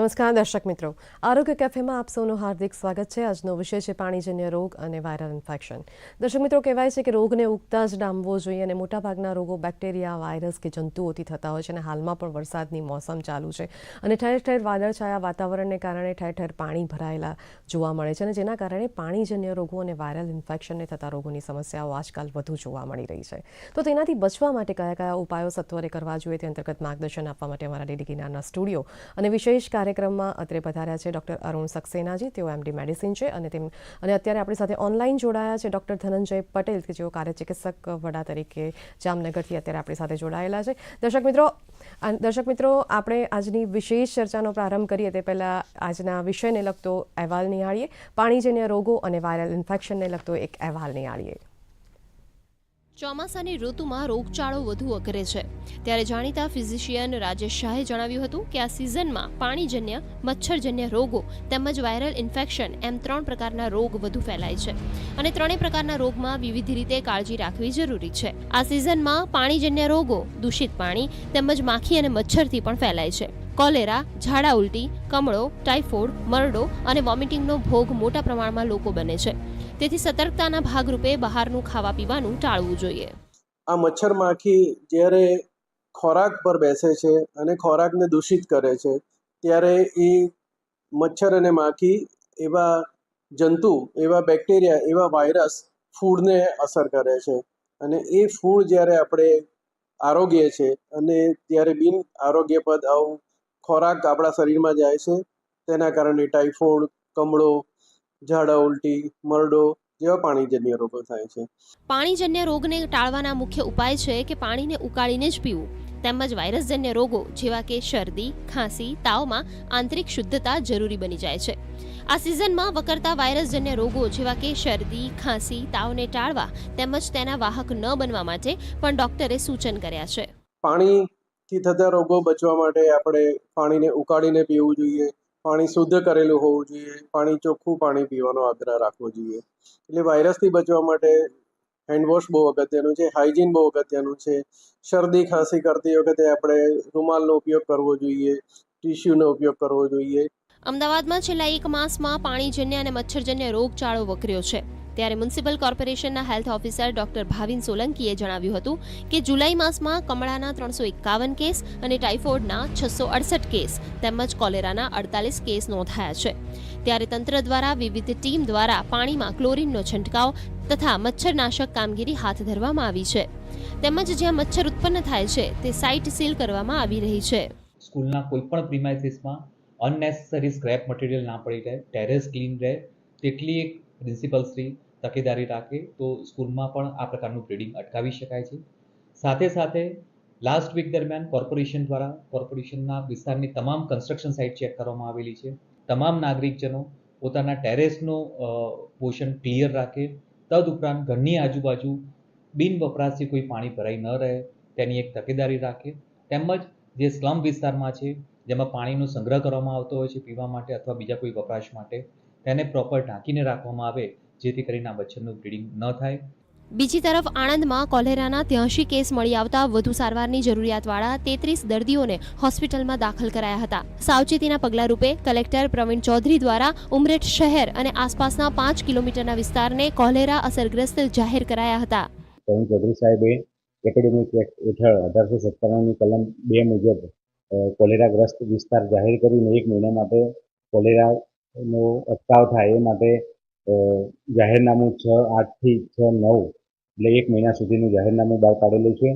નમસ્કાર, દર્શક મિત્રો. આરોગ્ય કેફેમાં આપ સૌનું હાર્દિક સ્વાગત છે. આજનો વિષય છે પાણીજન્ય રોગ અને વાયરલ ઇન્ફેક્શન. દર્શક મિત્રો, કહેવાય છે કે રોગને ઉગતા જ ડામવો જોઈએ અને મોટાભાગના રોગો બેક્ટેરિયા, વાયરસ કે જંતુઓથી થતા હોય છે અને હાલમાં પણ વરસાદની મોસમ ચાલુ છે. અને ઠેર ઠેર વાદળછાયા વાતાવરણને કારણે ઠેર ઠેર પાણી ભરાયેલા જોવા મળે છે અને જેના કારણે પાણીજન્ય રોગો અને વાયરલ ઇન્ફેક્શનને થતા રોગોની સમસ્યાઓ આજકાલ વધુ જોવા મળી રહી છે. તો તેનાથી બચવા માટે કયા કયા ઉપાયો સત્વરે કરવા જોઈએ તે અંતર્ગત માર્ગદર્શન આપવા માટે અમારા કિનારના સ્ટુડિયો અને વિશેષ કાર્યક્રમમાં અત્રે પધાર્યા છે ડૉક્ટર અરુણ સક્સેનાજી. તેઓ એમડી મેડિસિન છે અને તેમ અને અત્યારે આપણી સાથે ઓનલાઈન જોડાયા છે ડૉક્ટર ધનંજય પટેલ, કે જેઓ કાર્ય ચિકિત્સક વડા તરીકે જામનગરથી અત્યારે આપણી સાથે જોડાયેલા છે. દર્શક મિત્રો દર્શક મિત્રો, આપણે આજની વિશેષ ચર્ચાનો પ્રારંભ કરીએ તે પહેલાં આજના વિષયને લગતો અહેવાલ નિહાળીએ. પાણીજન્ય રોગો અને વાયરલ ઇન્ફેક્શનને લગતો એક અહેવાલ નિહાળીએ. ચોમાસાની ઋતુમાં રોગચાળો વધુ અઘરે છે. ત્યારે જાણીતા ફિઝિશિયન રાજેશ શાહે જણાવ્યું હતું કે આ સિઝનમાં પાણીજન્ય, મચ્છરજન્ય રોગો તેમજ વાયરલ ઇન્ફેક્શન એમ ત્રણ પ્રકારના રોગ વધુ ફેલાય છે. અને ત્રણેય પ્રકારના રોગમાં વિવિધ રીતે કાળજી રાખવી જરૂરી છે. આ સિઝનમાં પાણીજન્ય રોગો, દૂષિત પાણી તેમજ માખી અને મચ્છરથી પણ ફેલાય છે. કોલેરા, ઝાડા ઉલટી, કમળો, ટાઇફોઇડ, મરડો અને વોમિટિંગનો ભોગ મોટા પ્રમાણમાં લોકો બને છે. તેથી સતર્કતાના ભાગરૂપે બહારનું ખાવા પીવાનું ટાળવું જોઈએ. આ મચ્છર માખી જ્યારે ખોરાક પર બેસે છે અને ખોરાકને દૂષિત કરે છે, ત્યારે એ મચ્છર અને માખી એવા જંતુ, એવા બેક્ટેરિયા, એવા વાયરસ ફૂડને અસર કરે છે. અને એ ફૂડ જ્યારે આપણે આરોગ્ય છે અને ત્યારે બિન આરોગ્યપદ આવું ખોરાક આપણા શરીરમાં જાય છે, તેના કારણે ટાઇફોઇડ કમળો ઝાડા ઉલટી મરડો જેવા પાણીજન્ય રોગો થાય છે. પાણીજન્ય રોગને ટાળવાના મુખ્ય ઉપાય છે કે પાણીને ઉકાળીને જ પીવું. તેમજ વાયરસજન્ય રોગો જેવા કે શરદી ખાંસી તાવમાં આંતરિક શુદ્ધતા જરૂરી બની જાય છે. આ સિઝનમાં વકરતા વાયરસજન્ય રોગો જેવા કે શરદી ખાંસી તાવને ટાળવા તેમજ તેના વાહક ન બનવા માટે પણ ડોક્ટરે સૂચન કર્યા છે. પાણીથી થતા રોગો બચવા માટે આપણે પાણીને ઉકાળીને પીવું જોઈએ. પાણી શુદ્ધ કરેલું હોવું જોઈએ, પાણી ચોખ્ખું પાણી પીવાનો આગ્રહ રાખવો જોઈએ. એટલે વાયરસથી બચવા માટે હેન્ડવોશ બહુ અગત્યનું છે હાઇજીન બહુ અગત્યનું છે. શરદી ખાંસી કરતી વખતે આપણે રૂમાલનો ઉપયોગ કરવો જોઈએ, ટીશ્યુનો ઉપયોગ કરવો જોઈએ. અમદાવાદમાં છેલ્લા એક માસમાં પાણીજન્ય અને મચ્છરજન્ય રોગચાળો વકર્યો છે. ત્યારે મ્યુનિસિપલ કોર્પોરેશનના હેલ્થ ઓફિસર ડોક્ટર ભાવિન સોલંકીએ જણાવ્યું હતું કે જુલાઈ માસમાં કમળાના ત્રણસો એકાવન કેસ અને ટાઇફોઇડના છસો અડસઠ કેસ તેમજ કોલેરાના અડતાલીસ કેસ નોંધાયા છે. ત્યારે તંત્ર દ્વારા વિવિધ ટીમ દ્વારા પાણીમાં ક્લોરીનનો છંટકાવ તથા મચ્છરનાશક કામગીરી હાથ ધરવામાં આવી છે. તેમજ જ્યાં મચ્છર ઉત્પન્ન થાય છે, તે સાઇટ સીલ કરવામાં આવી રહી છે. સ્કૂલના કોઈ પણ પ્રિમાઇસીસમાં અનનેસેસરી સ્ક્રેપ મટીરિયલ ના પડી રહે, ટેરેસ ક્લીન રહે, તેટલી એક પ્રિન્સિપલ શ્રી તકેદારી રાખે તો સ્કૂલમાં પણ આ પ્રકારનું બ્રીડિંગ અટકાવી શકાય છે. સાથે સાથે લાસ્ટ વીક દરમિયાન કોર્પોરેશન દ્વારા કોર્પોરેશનના વિસ્તારની તમામ કન્સ્ટ્રક્શન સાઇટ ચેક કરવામાં આવેલી છે. તમામ નાગરિકજનો પોતાના ટેરેસનો પોષણ ક્લિયર રાખે. તદઉપરાંત ઘરની આજુબાજુ બિન વપરાશથી કોઈ પાણી ભરાઈ ન રહે, તેની એક તકેદારી રાખે. તેમજ જે સ્લમ વિસ્તારમાં છે, જેમાં પાણીનો સંગ્રહ કરવામાં આવતો હોય છે પીવા માટે અથવા બીજા કોઈ વપરાશ માટે તેને પ્રોપર ઢાંકીને રાખવામાં આવે જેથી કરીને આ મચ્છરનું બ્રીડિંગ ન થાય. બીજી તરફ આણંદમાં કોલેરાના ત્યાંશી કેસ મળી આવતા વધુ સારવારની જરૂરિયાતવાળા તેત્રીસ દર્દીઓને હોસ્પિટલમાં દાખલ કરાયા હતા. સાવચેતીના પગલાં રૂપે કલેક્ટર પ્રવીણ ચૌધરી દ્વારા ઉમરેઠ શહેર અને આસપાસના પાંચ કિલોમીટરના વિસ્તારને કોલેરા અસરગ્રસ્ત જાહેર કરાયા હતા. પ્રવીણ ચૌધરી સાહેબે એપિડેમિક એક્ટ હેઠળ અઢારસો સત્તાણુંની કલમ બે મુજબ કોલેરાગ્રસ્ત વિસ્તાર જાહેર કરીને એક મહિના માટે કોલેરાનો અટકાવ થાય એ માટે જાહેરનામું છ આઠથી છ નવ, એટલે એક મહિના સુધીનું જાહેરનામું બહાર પાડેલું છે.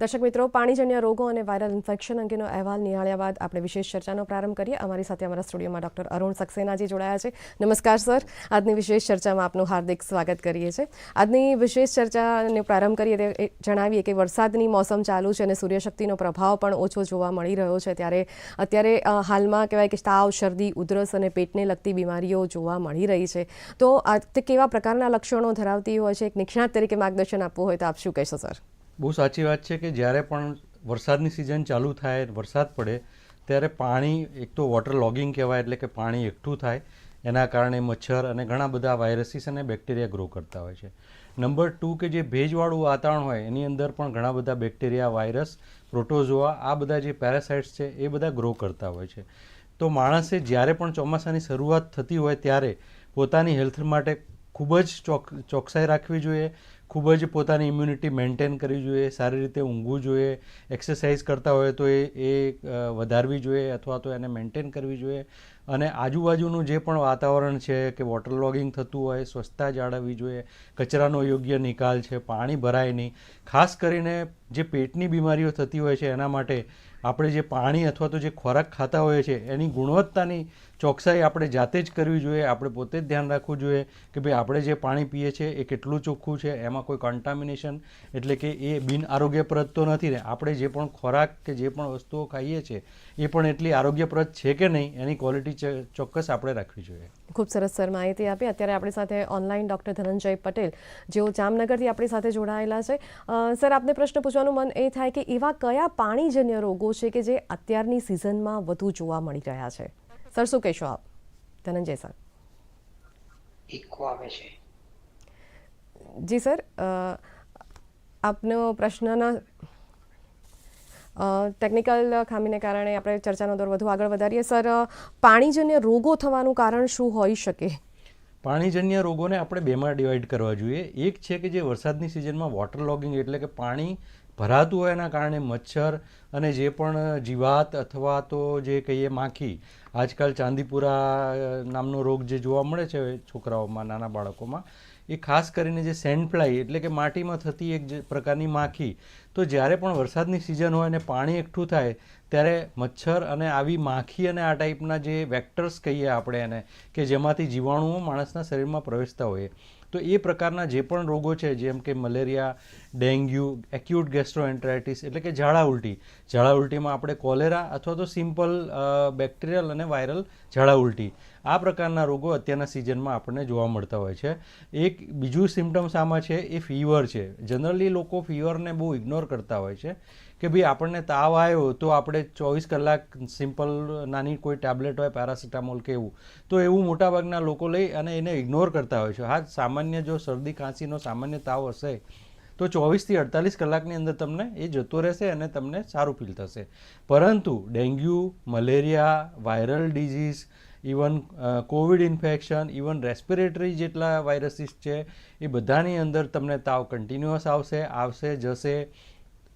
દર્શક મિત્રો, પાણીજન્ય રોગો અને વાયરલ ઇન્ફેક્શન અંગેનો અહેવાલ નિહાળ્યા બાદ આપણે વિશેષ ચર્ચાનો પ્રારંભ કરીએ. અમારી સાથે અમારા સ્ટુડિયોમાં ડોક્ટર અરુણ સક્સેનાજી જોડાયા છે. નમસ્કાર, સર. આજની વિશેષ ચર્ચામાં આપનું હાર્દિક સ્વાગત કરીએ છીએ. આજની વિશેષ ચર્ચાને પ્રારંભ કરીએ તે જણાવીએ કે વરસાદની મોસમ ચાલુ છે અને સૂર્યશક્તિનો પ્રભાવ પણ ઓછો જોવા મળી રહ્યો છે. ત્યારે અત્યારે હાલમાં કહેવાય કે તાવ, શરદી, ઉધરસ અને પેટને લગતી બીમારીઓ જોવા મળી રહી છે. તો તે કેવા પ્રકારના લક્ષણો ધરાવતી હોય છે? એક નિષ્ણાત તરીકે માર્ગદર્શન આપવું હોય તો આપ શું કહેશો, સર? બહુ સાચી વાત છે કે જ્યારે પણ વરસાદની સિઝન ચાલુ થાય, વરસાદ પડે, ત્યારે પાણી એક તો વોટર લોગિંગ કહેવાય એટલે કે પાણી એકઠું થાય. એના કારણે મચ્છર અને ઘણા બધા વાયરસીસ અને બેક્ટેરિયા ગ્રો કરતા હોય છે. નંબર ટુ કે જે ભેજવાળું વાતાવરણ હોય, એની અંદર પણ ઘણા બધા બેક્ટેરિયા વાયરસ પ્રોટોઝોઆ આ બધા જે પેરાસાઇટ્સ છે, એ બધા ગ્રો કરતા હોય છે. તો માણસે જ્યારે પણ ચોમાસાની શરૂઆત થતી હોય ત્યારે પોતાની હેલ્થ માટે ખૂબ જ ચોક, ચોકસાઈ રાખવી જોઈએ. ખૂબ જ પોતાની ઇમ્યુનિટી મેન્ટેન કરવી જોઈએ, સારી રીતે ઊંઘવું જોઈએ એક્સરસાઇઝ કરતા હોય તો એ એ વધારવી જોઈએ અથવા તો એને મેન્ટેન કરવી જોઈએ. અને આજુબાજુનું જે પણ વાતાવરણ છે કે વોટર લોગિંગ થતું હોય, સ્વચ્છતા જાળવવી જોઈએ, કચરાનો યોગ્ય નિકાલ છે, પાણી ભરાય નહીં, ખાસ કરીને જે પેટની બીમારીઓ થતી હોય છે, એના માટે આપણે જે પાણી અથવા તો જે ખોરાક ખાતા હોઈએ છીએ, એની ગુણવત્તાની ચોકસાઈ આપણે જાતે જ કરવી જોઈએ, આપણે પોતે જ ધ્યાન રાખવું જોઈએ કે ભાઈ આપણે જે પાણી પીએ છીએ એ કેટલું ચોખ્ખું છે, એમાં કોઈ કન્ટામિનેશન એટલે કે એ બિનઆરોગ્યપ્રદ તો નથી ને, આપણે જે પણ ખોરાક કે જે પણ વસ્તુઓ ખાઈએ છીએ એ પણ એટલી આરોગ્યપ્રદ છે કે નહીં એની ક્વોલિટી ચોક્કસ આપણે રાખવી જોઈએ. ખૂબ સરસ સર માહિતી આપી. અત્યારે આપણી સાથે ઓનલાઈન ડૉક્ટર ધનંજય પટેલ જેઓ જામનગરથી આપણી સાથે જોડાયેલા છે. સર આપને પ્રશ્ન પૂછવાનું મન એ થાય કે એવા કયા પાણીજન્ય રોગો છે કે જે અત્યારની સિઝનમાં વધુ જોવા મળી રહ્યા છે? સર શું કહેશો આપ? ધનંજય સર. ઇકો આવે છે. જી સર આપનો પ્રશ્નના ટેકનિકલ ખામીને કારણે આપણે ચર્ચાનો દોર વધુ આગળ વધારીએ. સર, પાણીજન્ય રોગો થવાનું કારણ શું હોઈ શકે? પાણીજન્ય રોગોને આપણે બેમાં ડિવાઈડ કરવા જોઈએ. એક છે કે જે વરસાદની સિઝનમાં વોટર લોગિંગ એટલે કે પાણી ભરાતું હોય એના કારણે મચ્છર અને જે પણ જીવાત અથવા તો જે કહીએ માખી, આજકાલ ચાંદીપુરા નામનો રોગ જે જોવા મળે છે છોકરાઓમાં, નાના બાળકોમાં, એ ખાસ કરીને જે સેન્ડફ્લાય એટલે કે માટીમાં થતી એક પ્રકારની માખી તો જ્યારે પણ વરસાદની સિઝન હોય અને પાણી એકઠું થાય, ત્યારે મચ્છર અને આવી માખી અને આ ટાઈપના જે વેક્ટર્સ કહીએ આપણે એને, કે જેમાંથી જીવાણુઓ માણસના શરીરમાં પ્રવેશતા હોય. તો એ પ્રકારના જે પણ રોગો છે, જેમ કે મલેરિયા, ડેન્ગ્યુ, એક્યુટ ગેસ્ટ્રોએન્ટ્રાઇટિસ, એટલે કે ઝાડા ઉલટી. ઝાડા ઉલટીમાં આપણે કોલેરા અથવા તો સિમ્પલ બેક્ટેરિયલ અને વાયરલ ઝાડા ઉલટી. આ પ્રકારના રોગો અત્યારના સિઝનમાં આપણને જોવા મળતા હોય છે. એક બીજું સિમ્ટમ્સ આમાં છે, એ ફીવર છે. જનરલી લોકો ફીવરને બહુ ઇગ્નોર કરતા હોય છે. કે ભાઈ આપણને તાવ આવ્યો તો આપણે ચોવીસ કલાક સિમ્પલ નાની કોઈ ટેબ્લેટ હોય, પેરાસિટામોલ કે એવું, તો એવું મોટાભાગના લોકો લઈ અને એને ઇગ્નોર કરતા હોય છે. હા, સામાન્ય જો શરદી, ખાંસીનો સામાન્ય તાવ હશે, તો ચોવીસથી અડતાલીસ કલાકની અંદર તમને એ જતો રહેશે અને તમને સારું ફીલ થશે. પરંતુ dengue, malaria, viral disease, even covid infection, even respiratory જેટલા વાયરસીસ છે, એ બધાની અંદર તમને તાવ કન્ટિન્યુઅસ આવશે આવશે, જશે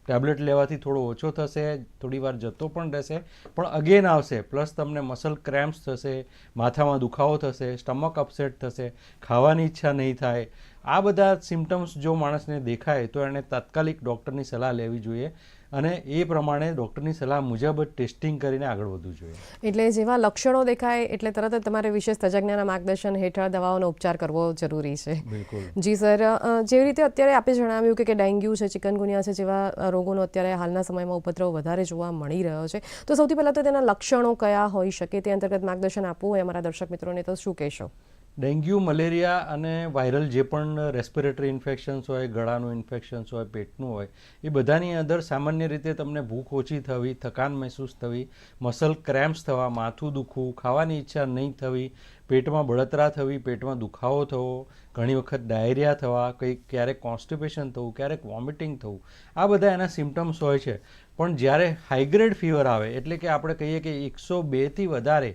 ટેબ્લેટ લેવાથી થોડો ઓછો થશે, થોડી વાર જતો પણ રહેશે, પણ અગેન આવશે. પ્લસ તમને મસલ ક્રેમ્પ્સ થશે, માથામાં દુખાવો થશે સ્ટમક અપસેટ થશે, ખાવાની ઈચ્છા નહીં થાય. આ બધા સિમ્ટમ્સ જો માણસને દેખાય તો એણે તાત્કાલિક ડૉક્ટરની સલાહ લેવી જોઈએ. અને એ પ્રમાણે ડૉક્ટરની સલાહ મુજબ ટેસ્ટિંગ કરીને આગળ વધવું જોઈએ. એટલે જેવા લક્ષણો દેખાય એટલે તરત જ તમારે વિશેષ તજજ્ઞના માર્ગદર્શન હેઠળ દવાઓનો ઉપચાર કરવો જરૂરી છે. બિલકુલ. જી સર જેવી રીતે અત્યારે આપે જણાવ્યું કે કે ડેન્ગ્યુ છે ચિકનગુનિયા છે જેવા રોગોનો અત્યારે હાલના સમયમાં ઉપદ્રવ વધારે જોવા મળી રહ્યો છે. તો સૌથી પહેલાં તો તેના લક્ષણો કયા હોઈ શકે તે અંતર્ગત માર્ગદર્શન આપવું હોય અમારા દર્શક મિત્રોને તો શું કહેશો? ડેન્ગ્યુ, મલેરિયા અને વાયરલ જે પણ રેસ્પિરેટરી ઇન્ફેક્શન્સ હોય, ગળાનું ઇન્ફેક્શન્સ હોય, પેટનું હોય, એ બધાની અંદર સામાન્ય રીતે તમને ભૂખ ઓછી થવી, થકાન મહેસૂસ થવી મસલ ક્રેમ્પ્સ થવા, માથું દુખવું, ખાવાની ઈચ્છા નહીં થવી, પેટમાં બળતરા થવી, પેટમાં દુખાવો થવો, ઘણી વખત ડાયરિયા થવા, કંઈક ક્યારેક કોન્સ્ટિપેશન થવું, ક્યારેક વોમિટિંગ થવું, આ બધા એના સિમ્ટમ્સ હોય છે. પણ જ્યારે હાઈગ્રેડ ફીવર આવે, એટલે કે આપણે કહીએ કે એકસો બેથી વધારે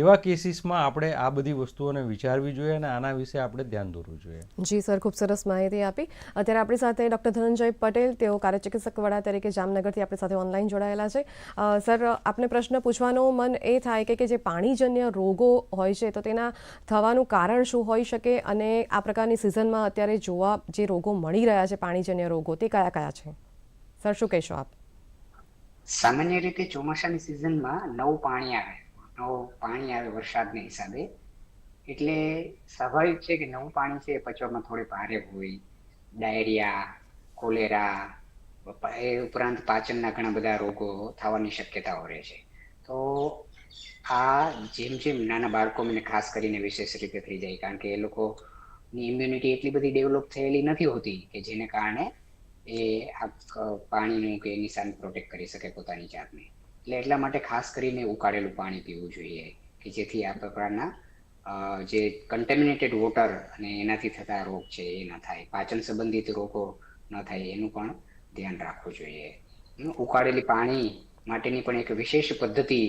એવા કેસીસમાં આપણે આ બધી વસ્તુઓને વિચારવી જોઈએ અને આના વિશે આપણે ધ્યાન દોરવું જોઈએ. જી સર, ખૂબ સરસ માહિતી આપી. અત્યારે આપણી સાથે ડૉક્ટર ધનંજય પટેલ, તેઓ કાર્યચિકિત્સક વડા તરીકે જામનગરથી આપણી સાથે ઓનલાઈન જોડાયેલા છે. સર, આપને પ્રશ્ન પૂછવાનું મન એ થાય કે કે જે પાણીજન્ય રોગો હોય છે, તો તેના થવાનું કારણ શું હોઈ શકે અને આ પ્રકારની સિઝનમાં અત્યારે જોવા જે રોગો મળી રહ્યા છે, પાણીજન્ય રોગો, તે કયા કયા છે? સર, શું કહેશો આપ? સામાન્ય રીતે ચોમાસાની સિઝનમાં નવું પાણી આવે. નવું પાણી આવે વરસાદના હિસાબે. એટલે સ્વાભાવિક છે કે નવું પાણી છે એ પચવામાં થોડી ભારે હોય. ડાયરિયા, કોલેરા એ ઉપરાંત પાચનના ઘણા બધા રોગો થવાની શક્યતાઓ રહે છે. તો આ જેમ જેમ નાના બાળકો મને ખાસ કરીને વિશેષ રીતે થઈ જાય, કારણ કે એ લોકોની ઇમ્યુનિટી એટલી બધી ડેવલપ થયેલી નથી હોતી કે જેને કારણે એ આ પાણીનું કે એની સામે પ્રોટેક્ટ કરી શકે પોતાની જાતને. એટલે એટલા માટે ખાસ કરીને ઉકાળેલું પાણી પીવું જોઈએ કે જેથી આ પ્રકારના જે કન્ટેમિનેટેડ વોટર અને એનાથી થતા રોગ છે એ ન થાય, પાચન સંબંધિત રોગો ન થાય એનું પણ ધ્યાન રાખવું જોઈએ. ઉકાળેલી પાણી માટેની પણ એક વિશેષ પદ્ધતિ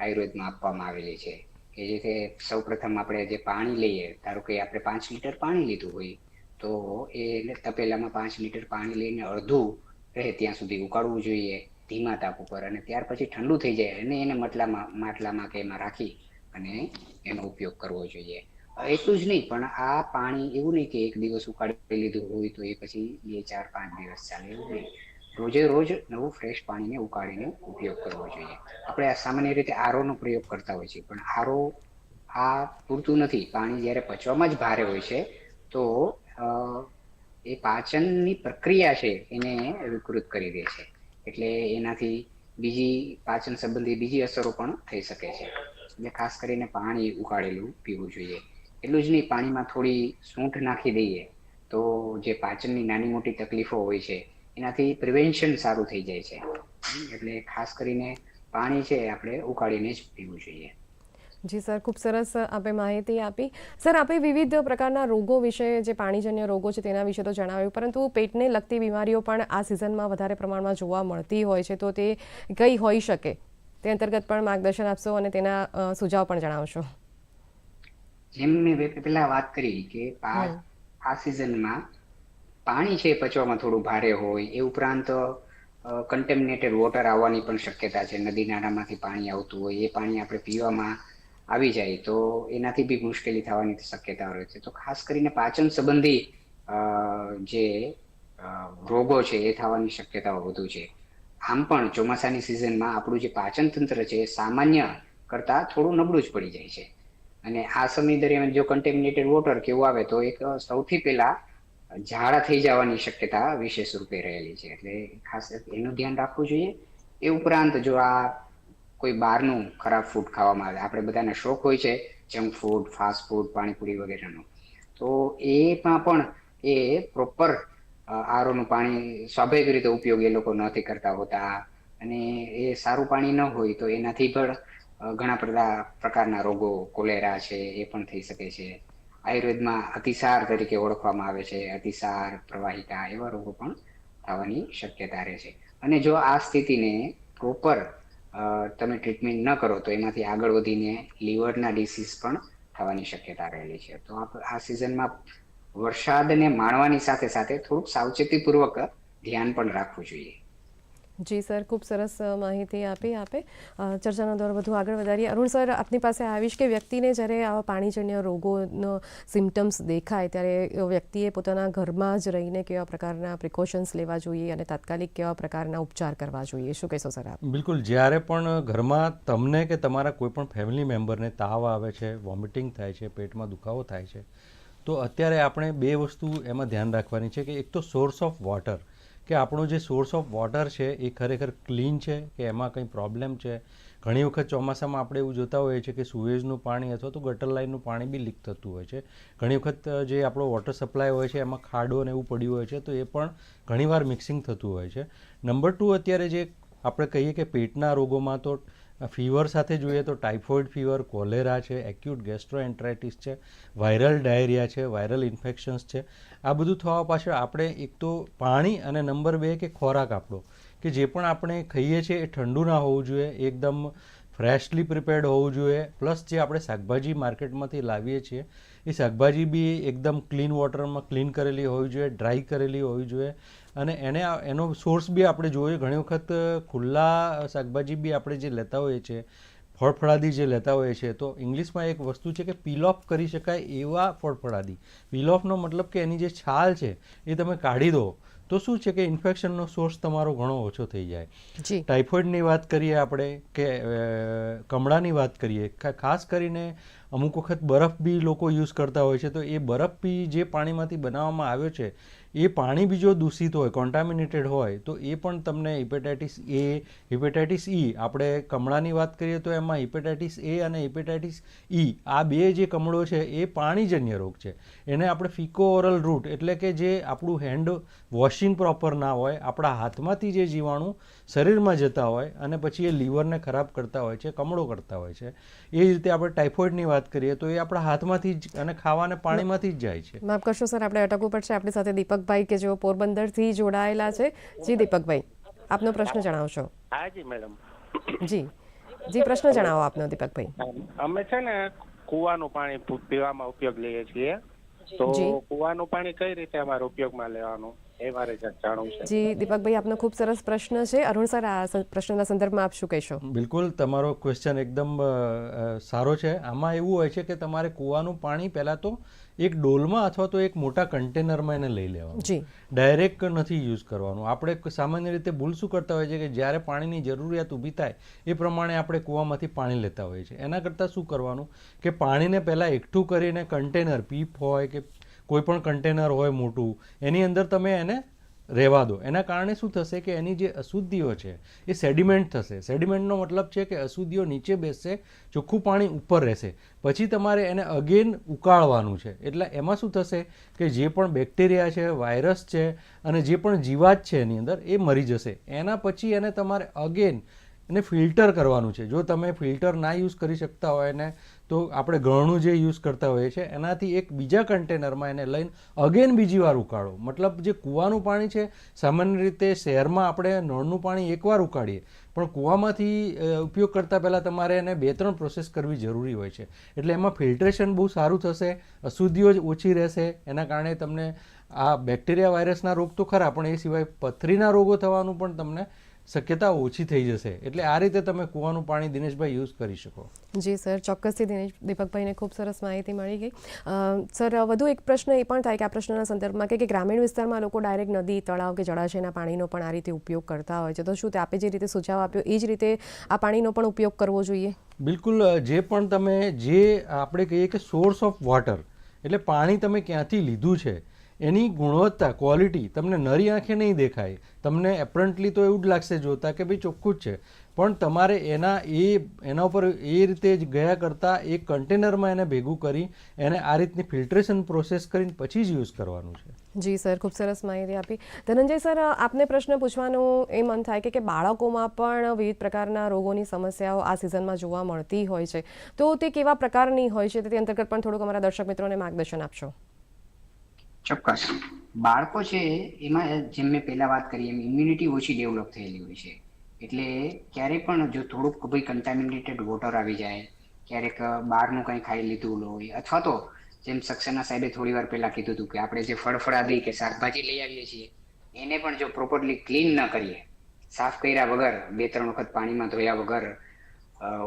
આયુર્વેદમાં આપવામાં આવેલી છે કે જે સૌ સૌપ્રથમ આપણે જે પાણી લઈએ, ધારો કે આપણે પાંચ લીટર પાણી લીધું હોય તો એ તપેલામાં પાંચ લીટર પાણી લઈને અડધું રહે ત્યાં સુધી ઉકાળવું જોઈએ ધીમા તાપ ઉપર. અને ત્યાર પછી ઠંડુ થઈ જાય અને એને માટલામાં માટલામાં કે એમાં રાખી અને એનો ઉપયોગ કરવો જોઈએ. એટલું જ નહીં, પણ આ પાણી એવું નહીં કે એક દિવસ ઉકાળી લીધું હોય તો એ પછી બે, ચાર, પાંચ દિવસ ચાલે એવું નહીં. રોજે રોજ નવું ફ્રેશ પાણીને ઉકાળીને ઉપયોગ કરવો જોઈએ. આપણે સામાન્ય રીતે આરોનો પ્રયોગ કરતા હોય છે પણ આરો આ પૂરતું નથી. પાણી જ્યારે પચવામાં જ ભારે હોય છે, તો એ પાચનની પ્રક્રિયા છે એને વિકૃત કરી દે છે. એટલે એનાથી બીજી પાચન સંબંધી બીજી અસરો પણ થઈ શકે છે. એટલે ખાસ કરીને પાણી ઉકાળેલું પીવું જોઈએ. એટલું જ નહીં, પાણીમાં થોડી સૂંઠ નાખી દઈએ તો જે પાચનની નાની મોટી તકલીફો હોય છે, એનાથી પ્રિવેન્શન સારું થઈ જાય છે. એટલે ખાસ કરીને પાણી છે આપણે ઉકાળીને જ પીવું જોઈએ. જી સર ખૂબ સરસ આપે માહિતી આપી. સર આપે વિવિધ પ્રકારના રોગો વિશે જે પાણીજન્ય રોગો છે તેના વિશે તો જણાવ્યું પરંતુ પેટને લગતી બીમારીઓ પણ આ સિઝનમાં વધારે પ્રમાણમાં જોવા મળતી હોય છે તો તે કઈ હોઈ શકે? તે અંતર્ગત પણ માર્ગદર્શન આપશો અને તેના સુઝાવ પણ જણાવશો. જેમ મેં પેલા વાત કરી કે આ આ સિઝનમાં પાણી છે પચવામાં થોડું ભારે હોય એ ઉપરાંત કન્ટેમિનેટેડ વોટર આવવાની પણ શક્યતા છે. નદી નાળામાંથી પાણી આવતું હોય એ પાણી આપણે પીવામાં આવી જાય, તો એનાથી બી મુશ્કેલી થવાની શક્યતા રહે છે. તો ખાસ કરીને પાચન સંબંધી જે રોગો છે એ થવાની શક્યતાઓ વધુ છે. આમ પણ ચોમાસાની સિઝનમાં આપણું જે પાચન તંત્ર છે સામાન્ય કરતાં થોડું નબળું જ પડી જાય છે. અને આ સમય દરમિયાન જો કન્ટેમિનેટેડ વોટર કેવું આવે તો એક સૌથી પહેલા ઝાડા થઈ જવાની શક્યતા વિશેષ રૂપે રહેલી છે. એટલે ખાસ એનું ધ્યાન રાખવું જોઈએ. એ ઉપરાંત જો આ કોઈ બહારનું ખરાબ ફૂડ ખાવામાં આવે. આપણે બધાને શોખ હોય છે junk food fast food panipuri વગેરેનો. તો એમાં પણ એ પ્રોપર આરોનું પાણી સ્વાભાવિક રીતે ઉપયોગ એ લોકો નથી કરતા હોતા. અને એ સારું પાણી ન હોય તો એનાથી પણ ઘણા બધા પ્રકારના રોગો, કોલેરા છે, એ પણ થઈ શકે છે. આયુર્વેદમાં અતિસાર તરીકે ઓળખવામાં આવે છે. અતિસાર, પ્રવાહિકા એવા રોગો પણ થવાની શક્યતા રહે છે. અને જો આ સ્થિતિને પ્રોપર તમે ટ્રીટમેન્ટ ન કરો તો એમાંથી આગળ વધીને લીવરના ડિસીઝ પણ થવાની શક્યતા રહેલી છે. તો આ સિઝનમાં વરસાદને માણવાની સાથે સાથે થોડુંક સાવચેતીપૂર્વક ધ્યાન પણ રાખવું જોઈએ. જી સર, ખૂબ સરસ માહિતી આપી આપે. ચર્ચાનો દોર વધુ આગળ વધારીએ. અરુણ સર, આપની પાસે આવીશ કે વ્યક્તિને જ્યારે આવા પાણીજન્ય રોગોનો સિમ્ટમ્સ દેખાય, ત્યારે વ્યક્તિએ પોતાના ઘરમાં જ રહીને કેવા પ્રકારના પ્રિકોશન્સ લેવા જોઈએ અને તાત્કાલિક કેવા પ્રકારના ઉપચાર કરવા જોઈએ? શું કહેશો સર આપ? બિલકુલ. જ્યારે પણ ઘરમાં તમને કે તમારા કોઈપણ ફેમિલી મેમ્બરને તાવ આવે છે વોમિટિંગ થાય છે, પેટમાં દુખાવો થાય છે, તો અત્યારે આપણે બે વસ્તુ એમાં ધ્યાન રાખવાની છે કે એક તો સોર્સ ઓફ વોટર કે આપણો જે સોર્સ ઓફ વોટર છે એ ખરેખર ક્લીન છે, કે એમાં કંઈ પ્રોબ્લેમ છે? ઘણી વખત ચોમાસામાં આપણે એવું જોતા હોઈએ છીએ કે સુએજનું પાણી અથવા તો ગટર લાઇનનું પાણી બી લીક થતું હોય છે. ઘણી વખત જે આપણો વોટર સપ્લાય હોય છે, એમાં ખાડો ને એવું પડ્યું હોય છે, તો એ પણ ઘણીવાર મિક્સિંગ થતું હોય છે. નંબર ટુ અત્યારે જે આપણે કહીએ કે પેટના રોગોમાં તો ફીવર સાથે જોઈએ તો ટાઇફોઇડ ફીવર, કોલેરા છે, એક્યુટ ગેસ્ટ્રોએન્ટ્રાઇટિસ છે, વાયરલ ડાયરિયા છે, વાયરલ ઇન્ફેક્શન્સ છે. આ બધું થવા પાછળ આપણે એક તો પાણી અને નંબર બે કે ખોરાક આપણો કે જે પણ આપણે ખાઈએ છીએ એ ઠંડુ ના હોવું જોઈએ, એકદમ ફ્રેશલી પ્રિપેર્ડ હોવું જોઈએ. પ્લસ જે આપણે શાકભાજી માર્કેટમાંથી લાવીએ છીએ, એ શાકભાજી બી એકદમ ક્લીન વોટરમાં ક્લીન કરેલી હોવી જોઈએ, ડ્રાય કરેલી હોવી જોઈએ. અને એને એનો સોર્સ બી આપણે જોઈએ ઘણી વખત ખુલ્લા શાકભાજી બી આપણે જે લેતા હોઈએ છીએ ફળફળાદી જે લેતા હોઈએ છીએ તો ઇંગ્લિશમાં એક વસ્તુ છે કે પીલ ઓફ કરી શકાય એવા ફળફળાદી. પીલ ઓફનો મતલબ કે એની જે છાલ છે એ તમે કાઢી દો તો શું છે કે ઇન્ફેક્શનનો સોર્સ તમારો ઘણો ઓછો થઈ જાય. ટાઇફોઇડની વાત કરીએ આપણે કે કમળાની વાત કરીએ ખાસ કરીને અમુક વખત બરફ બી લોકો યુઝ કરતા હોય છે તો એ બરફ બી જે પાણીમાંથી બનાવવામાં આવ્યો છે એ પાણી બીજો દૂષિત હોય કોન્ટામિનેટેડ હોય, તો એ પણ તમને હિપેટાઇટિસ એ હિપેટાઇટિસ ઈ આપણે કમળાની વાત કરીએ તો એમાં હિપેટાઇટિસ એ અને હિપેટાઇટિસ ઈ આ બે જે કમળો છે એ પાણીજન્ય રોગ છે. એને આપણે ફિકો ઓરલ રૂટ એટલે કે જે આપણું હેન્ડ વોશિંગ પ્રોપર ના હોય, આપણા હાથમાંથી જે જીવાણુ શરીરમાં જતા હોય અને પછી એ લીવરને ખરાબ કરતા હોય છે, કમળો કરતા હોય છે. એ જ રીતે આપણે ટાઇફોઇડની વાત કરીએ તો એ આપણા હાથમાંથી જ અને ખાવાને પાણીમાંથી જ જાય છે. માફ કરશો સર, આપણે અટકવું પડશે. આપણી સાથે દીપકભાઈ કે જેઓ પોરબંદરથી જોડાયેલા છે. જી દીપકભાઈ આપનો પ્રશ્ન જણાવશો. હા જી મેડમ. જી. જી પ્રશ્ન જણાવો આપનો દીપકભાઈ. અમે છે ને કુવાનું પાણી પીવામાં ઉપયોગ લઈએ છીએ. તો. કુવાનું પાણી કઈ રીતે અમારે ઉપયોગમાં લેવાનું? એ મારે જાણવું છે. જી દીપકભાઈ આપનો ખૂબ સરસ પ્રશ્ન છે. અરુણ સર આ પ્રશ્નના સંદર્ભમાં આપ શું કહેશો? બિલકુલ તમારો ક્વેશ્ચન એકદમ સારો છે. આમાં એવું હોય છે કે તમારે કૂવાનું પાણી પહેલાં તો એક ડોલમાં અથવા તો એક મોટા કન્ટેનરમાં એને લઈ લેવાનું. જી. ડાયરેક્ટ નથી યુઝ કરવાનું. આપણે સામાન્ય રીતે ભૂલ શું કરતા હોઈએ છીએ કે જ્યારે પાણીની જરૂરિયાત ઊભી થાય એ પ્રમાણે આપણે કૂવામાંથી પાણી લેતા હોઈએ છીએ. એના કરતાં શું કરવાનું? કે પાણીને પહેલાં એકઠું કરીને કન્ટેનર પીપ હોય કે કોઈ પણ કન્ટેનર હોય મોટું, એની અંદર તમે એને રહેવા દો. એના કારણે શું થશે કે એની જે અશુદ્ધિઓ છે, એ સેડિમેન્ટ થશે. સેડિમેન્ટનો મતલબ છે કે અશુદ્ધિઓ નીચે બેસશે, ચોખ્ખું પાણી ઉપર રહેશે. પછી તમારે એને અગેન ઉકાળવાનું છે. એટલે એમાં શું થશે કે જે પણ બેક્ટેરિયા છે વાયરસ છે, અને જે પણ જીવાત છે એની અંદર, એ મરી જશે. એના પછી એને તમારે અગેન એને ફિલ્ટર કરવાનું છે. જો તમે ફિલ્ટર ના યુઝ કરી શકતા હોય ને તો આપણે ઘણું જે યુઝ કરતા હોઈએ છીએ, એનાથી એક બીજા કન્ટેનરમાં એને લઈને અગેન બીજી વાર ઉકાળો. મતલબ જે કૂવાનું પાણી છે, સામાન્ય રીતે શહેરમાં આપણે નળનું પાણી એકવાર ઉકાળીએ, પણ કૂવામાંથી ઉપયોગ કરતાં પહેલાં તમારે એને બે ત્રણ પ્રોસેસ કરવી જરૂરી હોય છે. એટલે એમાં ફિલ્ટ્રેશન બહુ સારું થશે, અશુદ્ધિઓ જ ઓછી રહેશે, એના કારણે તમને આ બેક્ટેરિયા વાયરસના રોગ તો ખરા, પણ એ સિવાય પથરીના રોગો થવાનું પણ તમને શક્યતા ઓછી થઈ જશે. એટલે આ રીતે તમે કૂવાનું પાણી દિનેશભાઈ યુઝ કરી શકો. જી સર. ચોક્કસથી દિનેશ દીપકભાઈને ખૂબ સરસ માહિતી મળી ગઈ. સર વધુ એક પ્રશ્ન એ પણ થાય કે આ પ્રશ્નના સંદર્ભમાં કે કે ગ્રામીણ વિસ્તારમાં લોકો ડાયરેક્ટ નદી તળાવ કે જળાશયના પાણીનો પણ આ રીતે ઉપયોગ કરતા હોય છે. તો શું તે આપે જે રીતે સુઝાવ આપ્યો એ જ રીતે આ પાણીનો પણ ઉપયોગ કરવો જોઈએ? બિલકુલ. જે પણ તમે જે આપણે કહીએ કે સોર્સ ઓફ વોટર એટલે પાણી તમે ક્યાંથી લીધું છે એની ગુણવત્તા ક્વોલિટી તમને નરી આંખે નહીં દેખાય. તમને એપરન્ટલી તો એવું જ લાગશે જોતા કે ભાઈ ચોખ્ખું જ છે. પણ તમારે એના એ, એના ઉપર એ રીતે જ ગયા કરતાં એ કન્ટેનરમાં એને ભેગું કરી, એને આ રીતની ફિલ્ટ્રેશન પ્રોસેસ કરીને પછી જ યુઝ કરવાનું છે. જી સર, ખૂબ સરસ માહિતી આપી. ધનંજય સર, આપને પ્રશ્ન પૂછવાનું એ મન થાય કે કે બાળકોમાં પણ વિવિધ પ્રકારના રોગોની સમસ્યાઓ આ સિઝનમાં જોવા મળતી હોય છે. તો તે કેવા પ્રકારની હોય છે? તે અંતર્ગત પણ થોડુંક અમારા દર્શક મિત્રોને માર્ગદર્શન આપશો. ચોક્કસ. બાળકો છે, એમાં જેમ મેં પહેલા વાત કરી, એમ ઇમ્યુનિટી ઓછી ડેવલપ થયેલી હોય છે. એટલે ક્યારેય પણ જો થોડુંક ભાઈ કન્ટામિનેટેડ વોટર આવી જાય, ક્યારેક બહારનું કંઈ ખાઈ લીધું હોય, અથવા તો જેમ સક્સેના સાહેબે થોડી વાર પહેલા કીધું હતું કે આપણે જે ફળફળાદી કે શાકભાજી લઈ આવીએ છીએ, એને પણ જો પ્રોપરલી ક્લીન ન કરીએ, સાફ કર્યા વગર બે ત્રણ વખત પાણીમાં ધોયા વગર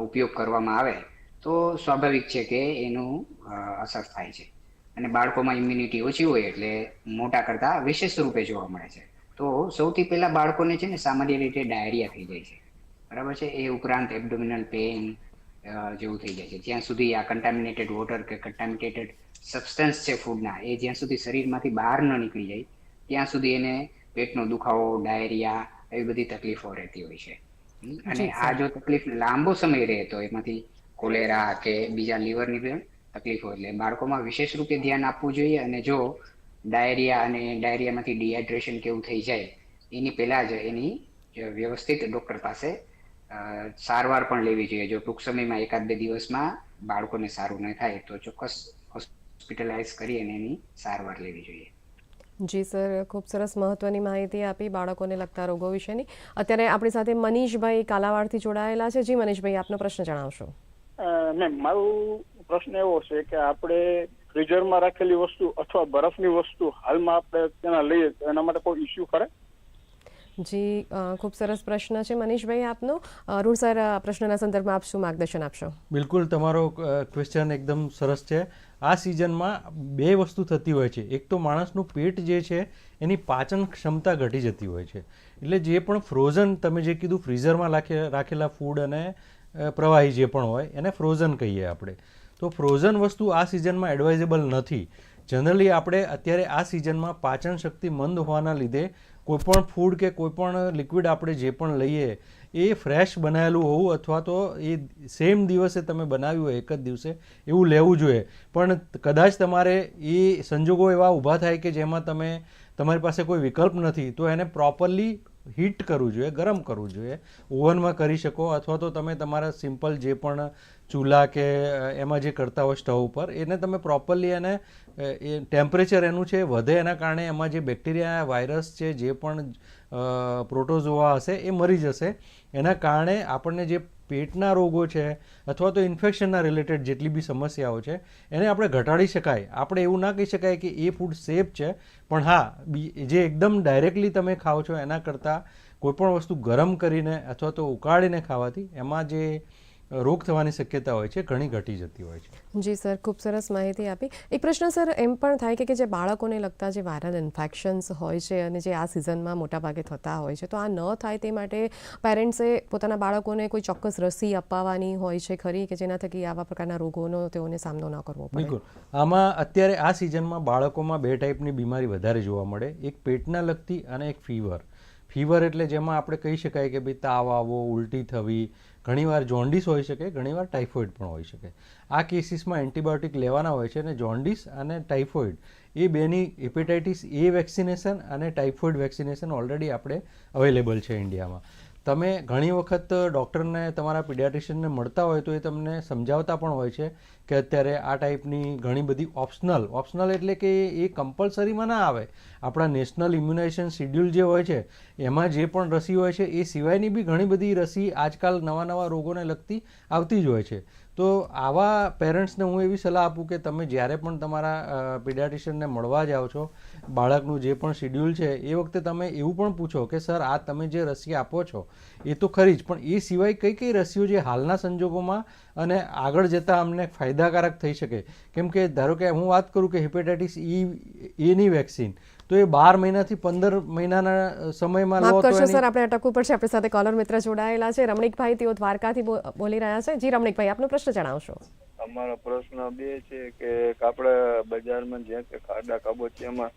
ઉપયોગ કરવામાં આવે, તો સ્વાભાવિક છે કે એનું અસર થાય છે. અને બાળકોમાં ઇમ્યુનિટી ઓછી હોય એટલે મોટા કરતા વિશેષ રૂપે જોવા મળે છે. તો સૌથી પહેલા બાળકોને છે ને સામાન્ય રીતે ડાયરિયા થઈ જાય છે. બરાબર છે? એ ઉપરાંત એબડોમિનલ પેઇન જેવું થઈ જાય છે. જ્યાં સુધી આ કન્ટામિનેટેડ વોટર કે કન્ટામિનેટેડ સબસ્ટન્સ છે ફૂડના એ જ્યાં સુધી શરીરમાંથી બહાર ન નીકળી જાય ત્યાં સુધી એને પેટનો દુખાવો ડાયરિયા એવી બધી તકલીફો રહેતી હોય છે. અને આ જો તકલીફ લાંબો સમય રહે તો એમાંથી કોલેરા કે બીજા લીવરની તકલીફો એટલે બાળકોમાં વિશેષ રૂપે ધ્યાન આપવું જોઈએ અને જો ડાયરિયા અને ડાયરિયામાંથી ડિહાઇડ્રેશન કેવું થઈ જાય એની પહેલા જ એની વ્યવસ્થિત ડૉક્ટર પાસે સારવાર પણ લેવી જોઈએ. જો ટૂંક સમયમાં એકાદ બે દિવસમાં બાળકોને સારું ન થાય તો ચોક્કસ હોસ્પિટલાઇઝ કરી અને એની સારવાર લેવી જોઈએ. જી સર ખૂબ સરસ મહત્વની માહિતી આપી બાળકોને લગતા રોગો વિશેની. અત્યારે આપણી સાથે મનીષભાઈ કાલાવાડથી જોડાયેલા છે. જી મનીષભાઈ આપનો પ્રશ્ન જણાવશો. મેમ મારું પ્રશ્ન એવો છે કે આપણે ફ્રીઝરમાં રાખેલી વસ્તુ અથવા બરફની વસ્તુ હાલમાં આપણે તેના લઈએ તો એના માટે કોઈ ઇસ્યુ ખરે? જી ખૂબ સરસ પ્રશ્ન છે મનીષભાઈ આપનો. અરુણ સર આ પ્રશ્નના સંદર્ભમાં આપ શું માર્ગદર્શન આપશો? બિલકુલ તમારો ક્વેશ્ચન એકદમ સરસ છે. આ સિઝનમાં બે વસ્તુ થતી હોય છે. એક તો માણસનું પેટ જે છે એની પાચન ક્ષમતા ઘટી જતી હોય છે. એટલે જે પણ ફ્રોઝન તમે જે કીધું ફ્રીઝરમાં રાખે રાખેલા ફૂડ અને પ્રવાહી જે પણ હોય એને ફ્રોઝન કહીએ આપણે. તો ફ્રોઝન વસ્તુ આ સિઝનમાં એડવાઇઝેબલ નથી. જનરલી આપણે અત્યારે આ સિઝનમાં પાચન શક્તિ મંદ હોવાના લીધે કોઈપણ ફૂડ કે કોઈપણ લિક્વિડ આપણે જે પણ લઈએ, એ ફ્રેશ બનાવેલું હોવું અથવા તો એ સેમ દિવસે તમે બનાવ્યું હોય, એક જ દિવસે, એવું લેવું જોઈએ. પણ કદાચ તમારે એ સંજોગો એવા ઊભા થાય કે જેમાં તમે, તમારી પાસે કોઈ વિકલ્પ નથી, તો એને પ્રોપરલી હીટ કરવું જોઈએ, ગરમ કરવું જોઈએ. ઓવનમાં કરી શકો અથવા તો તમે તમારા સિમ્પલ જે પણ ચૂલા કે એમાં જે કરતા હોય સ્ટવ ઉપર, એને તમે પ્રોપરલી એને એ ટેમ્પરેચર એનું છે વધે એના કારણે એમાં જે બેક્ટેરિયા, વાયરસ છે, જે પણ પ્રોટોઝોવા હશે એ મરી જશે. એના કારણે આપણને જે પેટના રોગો છે અથવા તો ઇન્ફેક્શનના રિલેટેડ જેટલી બી સમસ્યાઓ છે, એને આપણે ઘટાડી શકાય. આપણે એવું ના કહી શકાય કે એ ફૂડ સેફ છે, પણ હા જે એકદમ ડાયરેક્ટલી તમે ખાઓ છો એના કરતાં કોઈપણ વસ્તુ ગરમ કરીને અથવા તો ઉકાળીને ખાવાથી એમાં જે રોગ થવાની શક્યતા હોય છે ઘણી ઘટી જતી હોય છે. જી સર ખૂબ સરસ માહિતી આપી. એક પ્રશ્ન સર એમ પણ થાય કે જે બાળકોને લગતા જે વાયરલ ઇન્ફેક્શન્સ હોય છે અને જે આ સિઝનમાં મોટાભાગે થતા હોય છે તો આ ન થાય તે માટે પેરેન્ટ્સે પોતાના બાળકોને કોઈ ચોક્કસ રસી અપાવવાની હોય છે ખરી કે જેના થકી આવા પ્રકારના રોગોનો તેઓને સામનો ન કરવો પડે? બિલકુલ. આમાં અત્યારે આ સિઝનમાં બાળકોમાં બે ટાઈપની બીમારી વધારે જોવા મળે. એક પેટના લગતી અને એક ફીવર. ફીવર એટલે જેમાં આપણે કહી શકાય કે ભાઈ તાવ આવવો ઉલટી થવી ઘણીવાર જોન્ડિસ હોઈ શકે, ઘણીવાર ટાઇફોઇડ પણ હોઈ શકે. આ કેસીસમાં એન્ટીબાયોટિક લેવાના હોય છે અને જોન્ડિસ અને ટાઇફોઇડ એ બેની હિપેટાઇટિસ એ વેક્સિનેશન અને ટાઇફોઇડ વેક્સિનેશન ઓલરેડી આપણે અવેલેબલ છે ઇન્ડિયામાં તમે ઘણી વખત ડૉક્ટરને, તમારા પીડિયાટ્રિશિયનને મળતા હોય તો એ તમને સમજાવતા પણ હોય છે કે અત્યારે આ ટાઈપની ઘણી બધી ઓપ્શનલ ઓપ્શનલ એટલે કે એ કમ્પલસરીમાં ના આવે. આપણા નેશનલ ઇમ્યુનાઇઝેશન શિડ્યુલ જે હોય છે, એમાં જે પણ રસી હોય છે, એ સિવાયની બી ઘણી બધી રસી આજકાલ નવા નવા રોગોને લગતી આવતી જ હોય છે. તો આવા પેરેન્ટ્સને હું એવી સલાહ આપું કે તમે જ્યારે પણ તમારા પીડિયાટ્રિશિયનને મળવા જાઓ છો, બાળકનું જે પણ શિડ્યુલ છે, એ વખતે તમે એવું પણ પૂછો કે, સર, આ તમે જે રસી આપો છો, એ તો ખરી જ, પણ એ સિવાય કઈ કઈ રસીઓ જે હાલના સંજોગોમાં અને આગળ જતાં અમને ફાયદાકારક થઈ શકે? કેમ કે ધારો કે હું વાત કરું કે હિપેટાઇટિસ ઈ, એની વેક્સિન તો એ બાર મહિનાથી પંદર મહિનાના સમયમાં લો માફ તો કરશો સર આપણે અટકવું પડશે. આપણી સાથે કોલર મિત્ર જોડાયેલા છે. રમણીકભાઈ તેઓ દ્વારકાથી બોલી રહ્યા છે. જી રમણીકભાઈ આપનો પ્રશ્ન જણાવશો. અમારો પ્રશ્ન બે છે કે આપણે બજારમાં જ્યાં કે ખાડા કાબોચિયામાં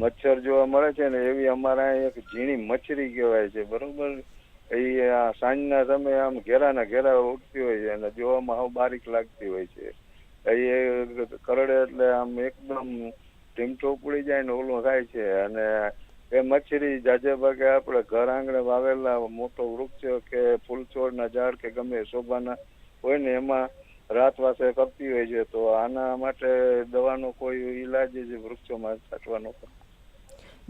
મચ્છર જોવા મળે છે ને એવી અમારા એક ઝીણી મચ્છરી કહેવાય છે. બરોબર? એ આ સાંજના સમયે આમ ઘેરાના ઘેરા ઉઠતી હોય છે અને જોવામાં બારીક લાગતી હોય છે. એ કરડે એટલે આમ એકદમ ટીમઠો ઉપડી જાય ને ઓલું થાય છે. અને એ મચ્છરી જાજે ભાગે આપણે ઘર આંગણે વાવેલા મોટો વૃક્ષ કે ફૂલ છોડના ઝાડ કે ગમે શોભાના હોય ને એમાં રાત વાસે કરતી હોય છે. તો આના માટે દવાનો કોઈ ઈલાજ જ વૃક્ષોમાં છાંટવાનો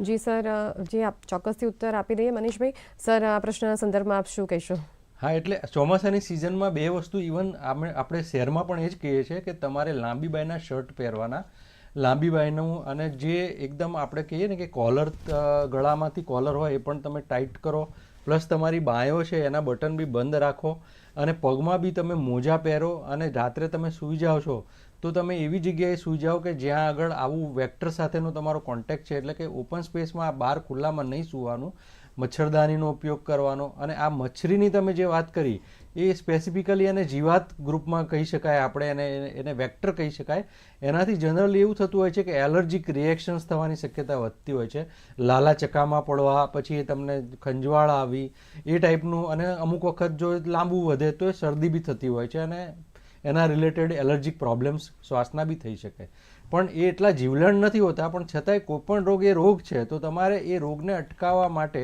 જી સર જી આપ ચોક્કસથી ઉત્તર આપી દઈએ. મનીષભાઈ સર આ પ્રશ્નના સંદર્ભમાં આપ શું કહેશો? હા એટલે ચોમાસાની સિઝનમાં બે વસ્તુ ઇવન આપણે આપણે શહેરમાં પણ એ જ કહીએ છીએ કે તમારે લાંબી બાયના શર્ટ પહેરવાના લાંબી બાયનું અને જે એકદમ આપણે કહીએ ને કે કોલર ગળામાંથી કોલર હોય એ પણ તમે ટાઈટ કરો. પ્લસ તમારી બાયો છે, એના બટન બી બંધ રાખો અને પગમાં બી તમે મોજા પહેરો અને રાત્રે તમે સૂઈ જાઓ છો, તો તમે એવી જગ્યાએ સૂઈ જાઓ કે જ્યાં આગળ આવું વેક્ટર સાથેનો તમારો કોન્ટેક્ટ છે. એટલે કે ઓપન સ્પેસમાં બહાર ખુલ્લામાં નહીં સૂવાનું, મચ્છરદાનીનો ઉપયોગ કરવાનો અને આ મચ્છરીની તમે જે વાત કરી એ સ્પેસિફિકલી એને જીવાત ગ્રુપમાં કહી શકાય, આપણે એને એને વેક્ટર કહી શકાય. એનાથી જનરલી એવું થતું હોય છે કે એલર્જીક રિએક્શન્સ થવાની શક્યતા વધતી હોય છે. લાલા ચકામાં પડવા, પછી તમને ખંજવાળ આવી, એ ટાઈપનું અને અમુક વખત જો લાંબુ વધે તો એ શરદી બી થતી હોય છે, અને એના રિલેટેડ એલર્જીક પ્રોબ્લેમ્સ શ્વાસના બી થઈ શકે. પણ એ એટલા જીવલણ નથી હોતા, પણ છતાંય કોઈપણ રોગ એ રોગ છે, તો તમારે એ રોગને અટકાવવા માટે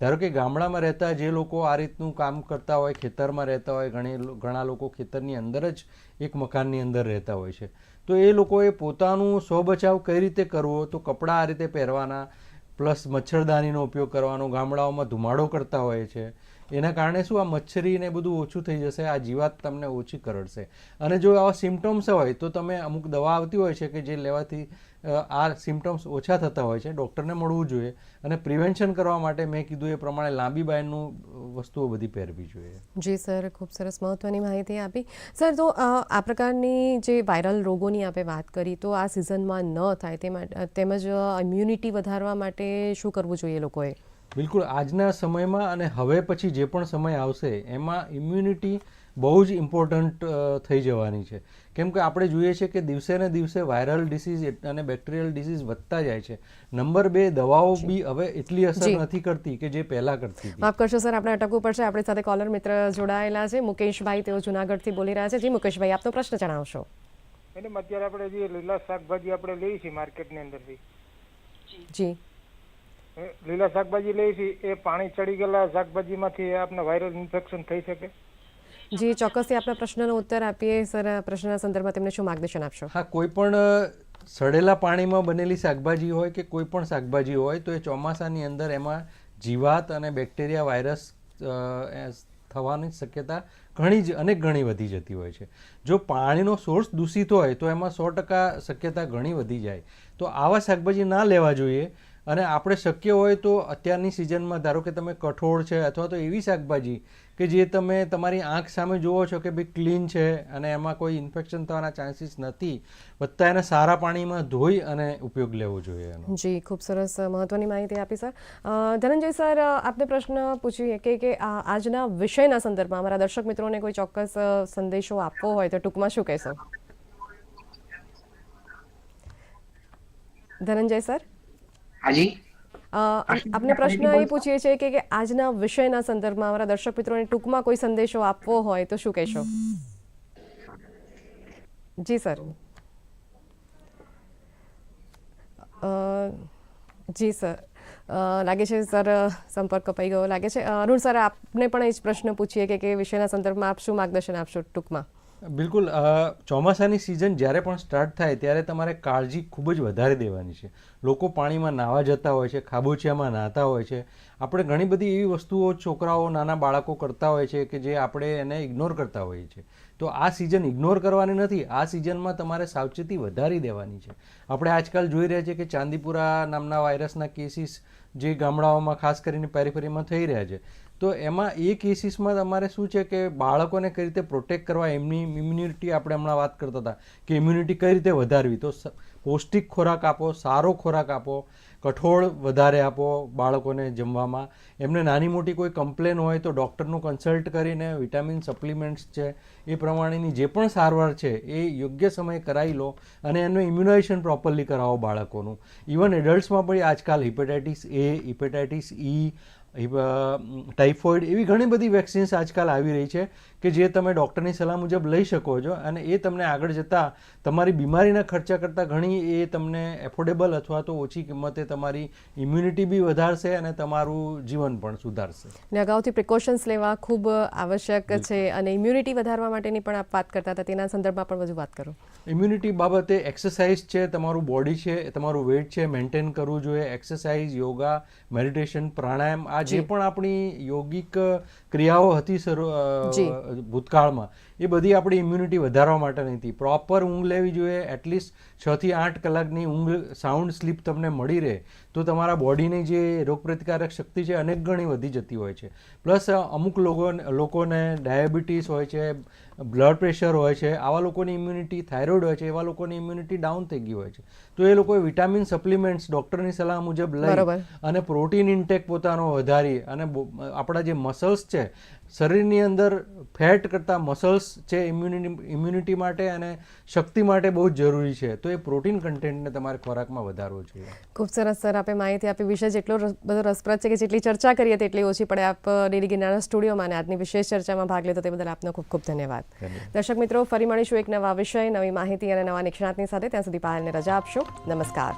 ધારો કે ગામડામાં રહેતા જે લોકો આ રીતનું કામ કરતા હોય, ખેતરમાં રહેતા હોય, ઘણી ઘણા લોકો ખેતરની અંદર જ એક મકાનની અંદર રહેતા હોય છે. તો એ લોકોએ પોતાનું સ્વ બચાવ કઈ રીતે કરવો? તો કપડાં આ રીતે પહેરવાના, પ્લસ મચ્છરદાનીનો ઉપયોગ કરવાનો, ગામડાઓમાં ધુમાડો કરતા હોય છે. એના કારણે શું આ મચ્છરી ને બધું ઓછું થઈ જશે, આ જીવાત તમને ઓછી કરડશે. અને જો આવા સિમ્ટમ્સ હોય તો તમે અમુક દવા આવતી હોય છે કે જે લેવાથી આ સિમ્ટમ્સ ઓછા થતા હોય છે. ડૉક્ટરને મળવું જોઈએ અને પ્રિવેન્શન કરવા માટે મેં કીધું એ પ્રમાણે લાંબી બાયનું વસ્તુઓ બધી પહેરવી જોઈએ. જી સર ખૂબ સરસ મહત્વની માહિતી આપી. સર તો આ પ્રકારની જે વાયરલ રોગોની આપણે વાત કરી તો આ સિઝનમાં ન થાય તે માટે તેમજ ઇમ્યુનિટી વધારવા માટે શું કરવું જોઈએ લોકોએ? બિલકુલ. આજના સમયમાં અને હવે પછી જે પણ સમય આવશે એમાં ઇમ્યુનિટી બહુ જ ઇમ્પોર્ટન્ટ થઈ જવાની છે. કેમ કે આપણે જોઈએ છીએ કે દિવસે ને દિવસે વાયરલ ડિસીઝ અને બેક્ટેરિયલ ડિસીઝ વધતા જાય છે. નંબર બે દવાઓ બી હવે એટલી અસર નથી કરતી કે જે પહેલા કરતી હતી. માફ કરશો સર આપણે અટકવું પડશે. આપણી સાથે કોલર મિત્ર જોડાયેલા છે. મુકેશભાઈ તેઓ જુનાગઢથી બોલી રહ્યા છે. જી મુકેશભાઈ આપનો પ્રશ્ન જણાવશો. મેડમ અત્યારે આપણે જે લીલા શાકભાજી આપણે લઈએ છીએ માર્કેટની અંદરથી. જી. લીલા શાકભાજી લઈએ છીએ એ પાણી ચડી ગયેલા શાકભાજીમાંથી આપણે વાયરલ ઇન્ફેક્શન થઈ શકે? જી, ચોક્કસથી આપના પ્રશ્નનો ઉત્તર આપીએ. સર પ્રશ્નના સંદર્ભમાં તેમને શું માર્ગદર્શન આપશો? હા, કોઈ પણ સડેલા પાણીમાં બનેલી શાકભાજી હોય કે કોઈ પણ શાકભાજી હોય, તો એ ચોમાસાની અંદર એમાં જીવાત અને બેક્ટેરિયા વાયરસ થવાની શક્યતા ઘણી જ અનેક ગણી વધી જતી હોય છે. જો પાણીનો સોર્સ દૂષિત હોય, તો એમાં સો ટકા શક્યતા ઘણી વધી જાય. તો આવા શાકભાજી ના લેવા જોઈએ. અને આપણે શક્ય હોય તો અત્યારની સિઝનમાં, ધારો કે તમે કઠોળ છે અથવા તો એવી શાકભાજી કે જે તમે તમારી આંખ સામે જુઓ છો કે ભાઈ ક્લીન છે અને એમાં કોઈ ઇન્ફેક્શન થવાના ચાન્સીસ નથી વત્તા એને સારા પાણીમાં ધોઈ અને ઉપયોગ લેવો જોઈએ એનો. જી, ખૂબ સરસ મહત્વની માહિતી આપી, સર. ધનંજય, સર આપને પ્રશ્ન પૂછીએ કે કે આજના વિષયના સંદર્ભમાં અમારા દર્શક મિત્રોને કોઈ ચોક્કસ સંદેશો આપવો હોય તો ટૂંકમાં શું કહેશો? ધનંજય, સર? હાજી? અ, આપને પ્રશ્ન એ પૂછીએ છીએ કે આજના વિષયના સંદર્ભમાં અમારા દર્શક મિત્રોને ટૂંકમાં કોઈ સંદેશો આપવો હોય તો શું કહેશો? જી સર. અ, જી સર. લાગે છે સર સંપર્ક કપાઈ ગયો. લાગે છે. અરુણ સર આપને પણ એ જ પ્રશ્ન પૂછીએ કે કે વિષયના સંદર્ભમાં આપ શું માર્ગદર્શન આપશો ટૂંકમાં? બિલકુલ ચોમાસાની સિઝન જ્યારે પણ સ્ટાર્ટ થાય ત્યારે તમારે કાળજી ખૂબ જ વધારે દેવાની છે. લોકો પાણીમાં નાહવા જતા હોય છે, ખાબોચિયામાં નાહતા હોય છે. આપણે ઘણી બધી એવી વસ્તુઓ છોકરાઓ, નાના બાળકો કરતા હોય છે કે જે આપણે એને ઇગ્નોર કરતા હોઈએ છીએ. તો આ સિઝન ઇગ્નોર કરવાની નથી, આ સિઝનમાં તમારે સાવચેતી વધારી દેવાની છે. આપણે આજકાલ જોઈ રહ્યા છીએ કે ચાંદીપુરા નામના વાયરસના કેસીસ જે ગામડાઓમાં ખાસ કરીને પેરીફેરીમાં થઈ રહ્યા છે. તો એમાં એ કેસીસમાં તમારે શું છે કે બાળકોને કઈ રીતે પ્રોટેક્ટ કરવા એમની ઇમ્યુનિટી આપણે હમણાં વાત કરતા હતા કે ઇમ્યુનિટી કઈ રીતે વધારવી? તો પૌષ્ટિક ખોરાક આપો, સારો ખોરાક આપો, કઠોળ વધારે આપો બાળકોને જમવામાં. એમને નાની મોટી કોઈ કમ્પ્લેન હોય તો ડૉક્ટરનું કન્સલ્ટ કરીને વિટામિન સપ્લિમેન્ટ્સ છે, એ પ્રમાણેની જે પણ સારવાર છે એ યોગ્ય સમયે કરાવી લો અને એનું ઇમ્યુનાઇઝેશન પ્રોપરલી કરાવો બાળકોનું. ઇવન એડલ્ટ્સમાં પણ આજકાલ hepatitis A hepatitis E typhoid એવી ઘણી બધી વેક્સિન્સ આજકાલ આવી રહી છે. કે જે તમે ડૉક્ટરની સલાહ મુજબ લઈ શકો છો અને એ તમને આગળ જતાં તમારી બીમારીના ખર્ચા કરતાં ઘણી એ તમને એફોર્ડેબલ અથવા તો ઓછી કિંમતે તમારી ઇમ્યુનિટી બી વધારશે અને તમારું જીવન પણ સુધારશે. ને અગાઉથી પ્રિકોશન્સ લેવા ખૂબ આવશ્યક છે અને ઇમ્યુનિટી વધારવા માટેની પણ આપ વાત કરતા હતા તેના સંદર્ભમાં પણ વધુ વાત કરો. ઇમ્યુનિટી બાબતે એક્સરસાઇઝ છે તમારું બોડી છે તમારું વેટ છે મેન્ટેન કરવું જોઈએ એક્સરસાઇઝ યોગા મેડિટેશન પ્રાણાયામ આ જે. પણ આપણી યોગિક ક્રિયાઓ હતી ભૂતકાળમાં એ બધી આપણી ઇમ્યુનિટી વધારવા માટેની હતી. પ્રોપર ઊંઘ લેવી જોઈએ એટલીસ્ટ છ થી આઠ કલાકની ઊંઘ સાઉન્ડ સ્લીપ તમને મળી રહે તો તમારા બોડીની જે રોગપ્રતિકારક શક્તિ છે અનેક ગણી વધી જતી હોય છે. પ્લસ અમુક લોકો લોકોને ડાયાબિટીસ હોય છે બ્લડ પ્રેશર હોય છે આવા લોકોની ઇમ્યુનિટી થાઇરોઇડ હોય છે એવા લોકોની ઇમ્યુનિટી ડાઉન થઈ ગઈ હોય છે. તો એ લોકોએ વિટામિન સપ્લિમેન્ટ્સ ડૉક્ટરની સલાહ મુજબ લઈ અને પ્રોટીન ઇન્ટેક પોતાનો વધારી અને આપણા જે મસલ્સ છે શરીરની અંદર ફેટ કરતાં મસલ્સ છે ઇમ્યુનિટી ઇમ્યુનિટી માટે અને શક્તિ માટે બહુ જ જરૂરી છે. તો એ પ્રોટીન કન્ટેન્ટને તમારે ખોરાકમાં વધારવો જોઈએ. ખૂબ સરસ સર. આપે માહિતી આપી. વિષય જેટલો બધો રસપ્રદ છે કે જેટલી ચર્ચા કરીએ તેટલી ઓછી પડે આપ ડેરી ગિરનારના સ્ટુડિયોમાં અને આજની વિશેષ ચર્ચામાં ભાગ લીધો તે બદલ આપનો ખૂબ ખૂબ ધન્યવાદ. ધન્યવાદ. દર્શક મિત્રો ફરી મળીશું એક નવા વિષય નવી માહિતી અને નવા નિષ્ણાતની સાથે. ત્યાં સુધી પાયલને રજા આપશો. નમસ્કાર.